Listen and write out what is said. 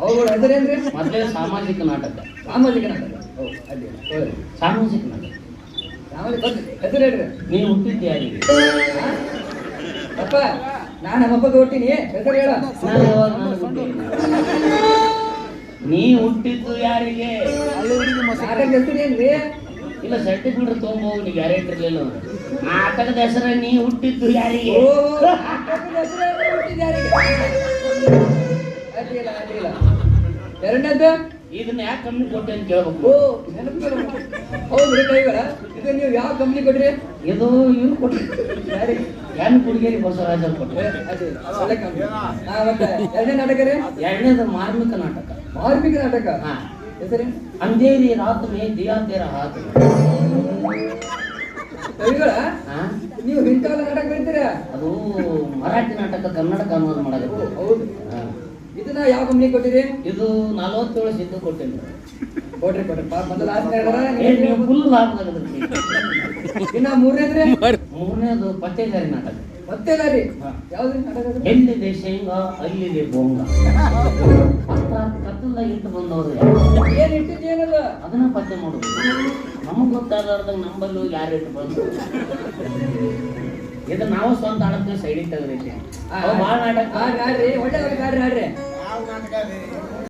ಅವುಗಳ ಹೆಸರೇನ್ರಿ ಮೊದಲೇ ಸಾಮಾಜಿಕ ನಾಟಕ. ಸಾಮಾಜಿಕ ನಾಟಕ. ಒಳ್ಳೆ. ಸಾಮಾಜಿಕ ನಾಟಕ. ಸಾಮಾಜಿಕ. ಹೆಸರು ಹೇಳ್ರಿ. ನೀ ಹುಟ್ಟಿದ್ದು ಯಾರಿಗೆ? ಅಪ್ಪ ನಾನು ನಮ್ಮಪ್ಪಗೆ ಹುಟ್ಟಿನಿ. ಹೆಸರು ಹೇಳ. ನಾನು ಯಾವಾಗ ನಾನು ಹುಟ್ಟಿದ್ದು? ನೀ ಹುಟ್ಟಿದ್ದು ಯಾರಿಗೆ? ನಾಟಕ ಹೆಸರು ಏನ್ರಿ? ಇಲ್ಲ ಸರ್ಟಿಫಿಕೇಟ್ ತಗೊಂಬೋ ನೀ ಗ್ಯಾರಂಟಿ ಇರಲಿಲ್ಲ ನಾಟಕದ ಹೆಸರ ನೀ ಹುಟ್ಟಿದ್ದು ಯಾರಿಗೆ? ಓ ನಾಟಕದ ಹೆಸರು ಹುಟ್ಟಿದ್ಯಾರಿಗೆ? ಅಡ್ಡಿಲ್ಲ ಅಡ್ಡಿಲ್ಲ ಎರಡನೇದ್ದು ಇದನ್ನ ಯಾವ ಕಂಪ್ನಿ ಕೊಟ್ಟೆ ಅಂತ ಓ ನೆನಪಿಲ್ಲ ಕೈಗಳ ಇದು ನೀವು ಯಾವ ಕಂಪ್ನಿ ಕೊಟ್ರಿ? ಇದು ಇವ್ರು ಕೊಟ್ರಿ. ಯಾರಿ? ಎನ್ ಕುಡಿಗೇರಿ ಬಸವರಾಜ ಕೊಟ್ರಿ. ಏ, ಅದೇ ಒಳ್ಳೆ ಕಂಪ್ನಿ ಹಾ ಮತ್ತೆ ಎರಡನೇ ನಾಟಕ ರೀ ಎರಡನೇದು ಮಾರ್ಮಿಕ ನಾಟಕ. ಮಾರ್ಮಿಕ ನಾಟಕ? ಹಾ. ಹೆಸರಿ? ಅಂಧೇರಿ ರಾತ್ ಮೇ ದಿಯಾ ತೇರ ಹಾತ್. ಕವಿಗಳ ನೀವು ಹಿಂಕಾಲ ನಾಟಕ ಬರೀತೀರಾ ಅದು ಮರಾಠಿ ನಾಟಕ ಕನ್ನಡಕ್ಕೆ ಅನುವಾದ ಮಾಡಬೇಕು. ಹೌದು. ಇದನ್ನ ಯಾವ ಕಂಪ್ನಿ ಕೊಟ್ಟಿರಿ ಇದು ನಲವತ್ತೇಳು ಸಿದ್ದು ಕೊಟ್ಟೇನೆ ಕೊಡ್ರಿ ಕೊಡ್ರಿ. ಪಾಪ ಮೊದಲ ಆಸ್ಕಾರ ನೀವು ಫುಲ್ ಲಾಭದಾಗದ್ರಿ ಇನ್ನ ಮೂರನೇದ್ರಿ ಮೂರನೇದು ಪತ್ತೇದಾರಿ ನಾಟಕ. ಪತ್ತೇದಾರಿ. ಯಾವ್ದ್ರಿ ನಾಟಕ? ಎಲ್ಲಿದೆ ಶೇಂಗಾ ಅಲ್ಲಿದೆ ಬೋಂಗ. ಕತ್ತಲ್ದಾಗ ಇಟ್ಟು ಬಂದವರು? ಏನ್ ಇಟ್ಟಿದ್ದು ಅದನ್ನ ಪತ್ತೆ ಮಾಡುದು. ನಮಗ್ ಗೊತ್ತಾಗಲಾರ್ದಾಗ ನಂಬಲ್ಲಿ ಹೋಗಿ ಯಾರು ಇಟ್ಟು ಬಂದು ಇದು ನಾವು ಸ್ವಂತ ಆಡಕ್ಕೆ ಸೈಡಿಗೆ ತೆಗೆದೈತಿ ಆ ಭಾಳ ನಾಟಕ. ಒಳ್ಳೆ ಒಳ್ಳೆ